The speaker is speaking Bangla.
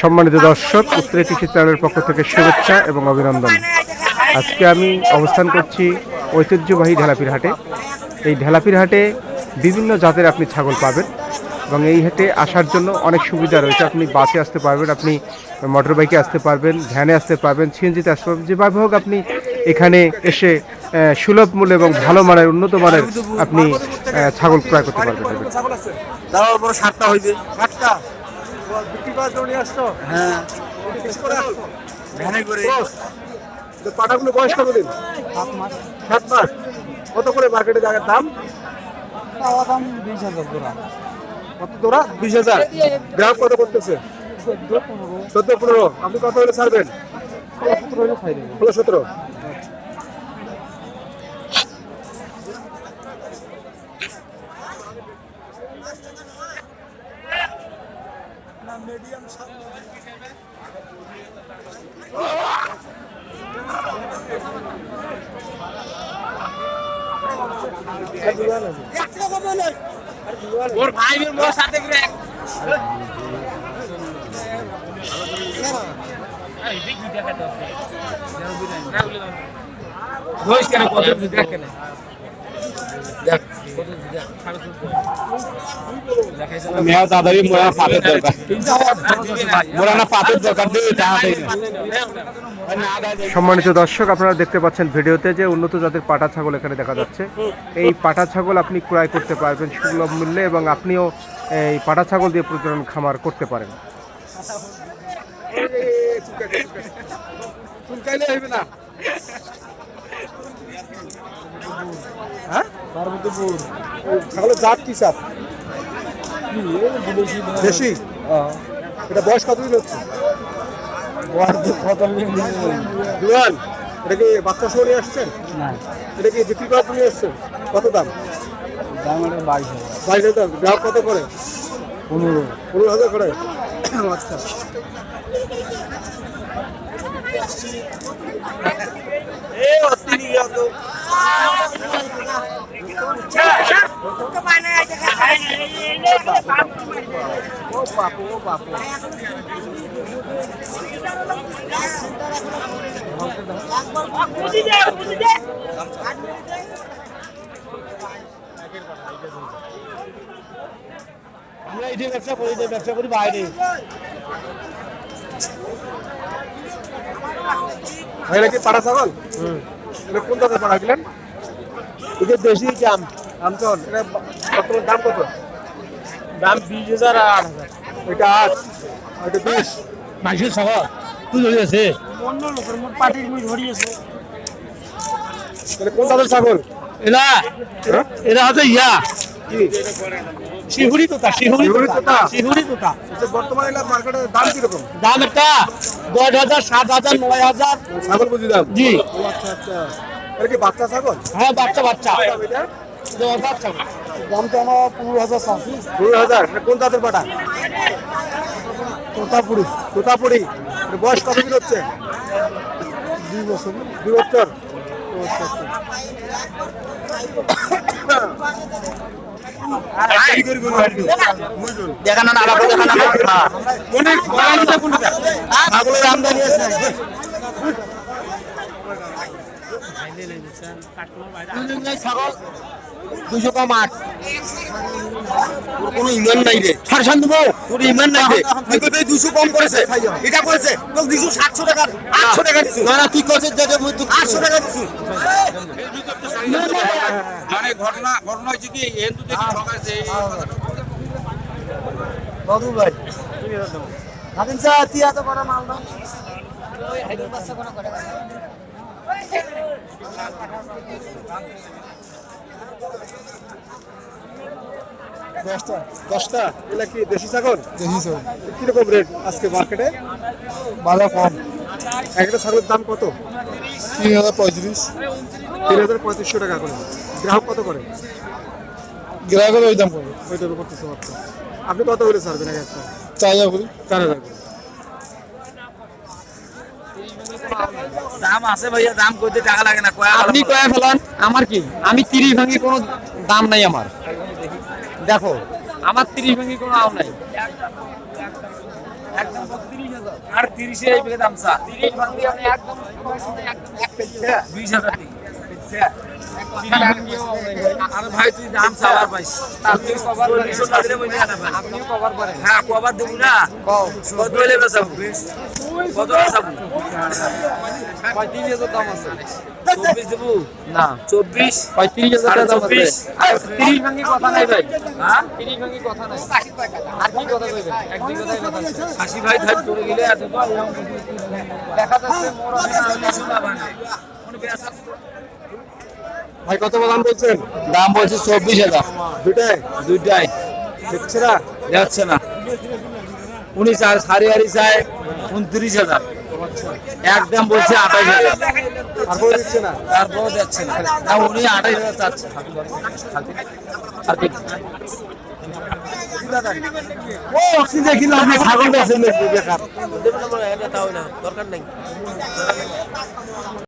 সম্মানিত দর্শক উত্তরে কৃষি চ্যানেলের পক্ষ থেকে শুভেচ্ছা এবং অভিনন্দন। আজকে আমি অবস্থান করছি ঐতিহ্যবাহী ঢেলাপির হাটে। এই ঢেলাপির হাটে বিভিন্ন জাতের আপনি ছাগল পাবেন এবং এই হাটে আসার জন্য অনেক সুবিধা রয়েছে। আপনি বাসে আসতে পারবেন আপনি মোটর বাইকে আসতে পারবেন ভ্যানে আসতে পারবেন সিএনজিতে আসতে পারবেন যেভাবে হোক আপনি এখানে এসে সুলভ মূল্যে এবং ভালো মানের উন্নত মানের আপনি ছাগল ক্রয় করতে পারবেন। বিক্রি করার জন্য আসছো? হ্যাঁ। করে ভ্যানে করে। Cross। পাটাগুলো বয়স কত সাত মাস। সাত মাস। কত করে মার্কেটে জায়গার দাম? চাওয়া দাম বিশ হাজার জোড়া। কত তোরা বিশ হাজার। গ্রাহক কত করতেছে? চোদ্দ পনেরো। আপনি কত হলে ছাড়বেন? ষোলো সতেরো। সতেরো ওর ভাই মোর সাথে দেখ মেয়া দাদারি মোরা পাতের দরকার মোরা না পাতের দরকার দিয়ে টাকা দেয় সম্মানিত দর্শক আপনারা দেখতে পাচ্ছেন ভিডিওতে যে উন্নত জাতের পাটা ছাগল এখানে দেখা যাচ্ছে। এই পাটা ছাগল আপনি ক্রয় করতে পারবেন সুলভ মূল্যে এবং আপনিও এই পাটা ছাগল দিয়ে প্রজনন খামার করতে পারেন। না। হ্যাঁ? পার্বতীপুর। ছাগলের জাত কি চাপ। দেশি এটা বয়স কতদিন হচ্ছে? দুয়ান এটা কি বাচ্চা সহ নিয়ে আসছেন? না। এটা কি বিক্রি করার নিয়ে আসছেন? কত দাম? দাম এটা বাইশ বাইশ হাজার গ্রাহক কত করে? পনেরো। পনেরো হাজার করে? আচ্ছা। আমরা এই যে ব্যবসা করি ব্যবসা করি বাইরে এটা কি পাড়া ছাগল? এটা কোন দাদা পাড়া দিলেন এটা দেশি দাম আমচল এটা বর্তমান দাম কত? দাম বিশ হাজার আর আট হাজার। এটা আট এটা বিশ। মাইসের সভা তুই ধরে আছে? অন্য লোকের মোট পাটির মুই ধরিয়েছে। তাহলে কোন দাদার ছাগল? এরা? হ্যাঁ? এরা হচ্ছে ইয়া। কি? শিহুরি তোতা শিহুরি শিহুরি তোতা? শিহুরি তোতা। আচ্ছা, বর্তমানে দাম কীরকম? দাম একটা দশ হাজার সাত হাজার নয় হাজার। ছাগল বুঝি দাম? জি। আচ্ছা আচ্ছা। এটা কি বাচ্চা ছাগল? হ্যাঁ বাচ্চা বাচ্চা। দাম দশ আমার পনেরো হাজার পনেরো হাজার কোন দাঁতের পাটা? তোতাপুরি। তোতাপুরি। বয়স কতদিন হচ্ছে? দুই বছর। দুই বছর। দেখানো না আলাদা দেখানো না ছাগলের আমদানি আছে। ছাগল দুশো কম আট। কোনো ইমান নাই রে। দেবো তোর ইমান নাই রে। তুই কত দুশো কম করেছে। এটা করেছে। তো দুশো সাতশো টাকা আটশো টাকা দিছু। না না তুই করছিস আটশো টাকা দিছু। মানে ঘটনা ঘটনা হচ্ছে কি? হিন্দু দেখি ঠকাইছে বাবু ভাই। ভাবিন চা তিয়া তো করা মাল না দশটা। দশটা? এগুলা কি দেশি ছাগল? দেখি তো কীরকম রেট আজকে মার্কেটে বাজার কম। একটা ছাগলের দাম কত? তিন হাজার পঁয়ত্রিশ। তিন হাজার পঁয়ত্রিশশো টাকা করে। গ্রাহক কত করে? গ্রাহকের ওই দাম করবে ওইটা করতেছে মাত্র। আপনি কত করে ছাড়বেন এক একটা? চার হাজার করি। চার হাজার করে। দাম আছে ভাইয়া দাম করতে টাকা লাগে না কয়া আপনি কয়ে ফেলান আমার কি? আমি তিরিশ ভাঙি কোনো দাম নাই আমার। দেখো আমার তিরিশ ভাঙি কোনো দাম নাই। আর তিরিশে দাম চা। বিশ হাজার আর ভাই তুই দাম চাওয়ার পাইস হ্যাঁ কবার দেবো না কত হলে বেচাবো কত বেচাবো চব্বিশ দেবো না চব্বিশ। পঁয়ত্রিশ সাড়ে চব্বিশ তিরিশ ভাঙি কথা নাই ভাই হ্যাঁ আশি ভাই ধার চলে গেলে দেখা যাচ্ছে ভাই কত দাম বলছেন? দাম বলছে চব্বিশ হাজার। দুটাই? দুইটাই দেখছে না? যাচ্ছে না। উনিশ আর সাড়ে আড়ি চায় উনত্রিশ হাজার। একদম বলছে আঠাশ হাজার। তারপরে দিচ্ছে না? তারপর যাচ্ছে না। না উনি আঠাইশ হাজার চাচ্ছে। আর কি ও দেখি না আপনি ছাগল বেছেন বেকার দরকার নাই।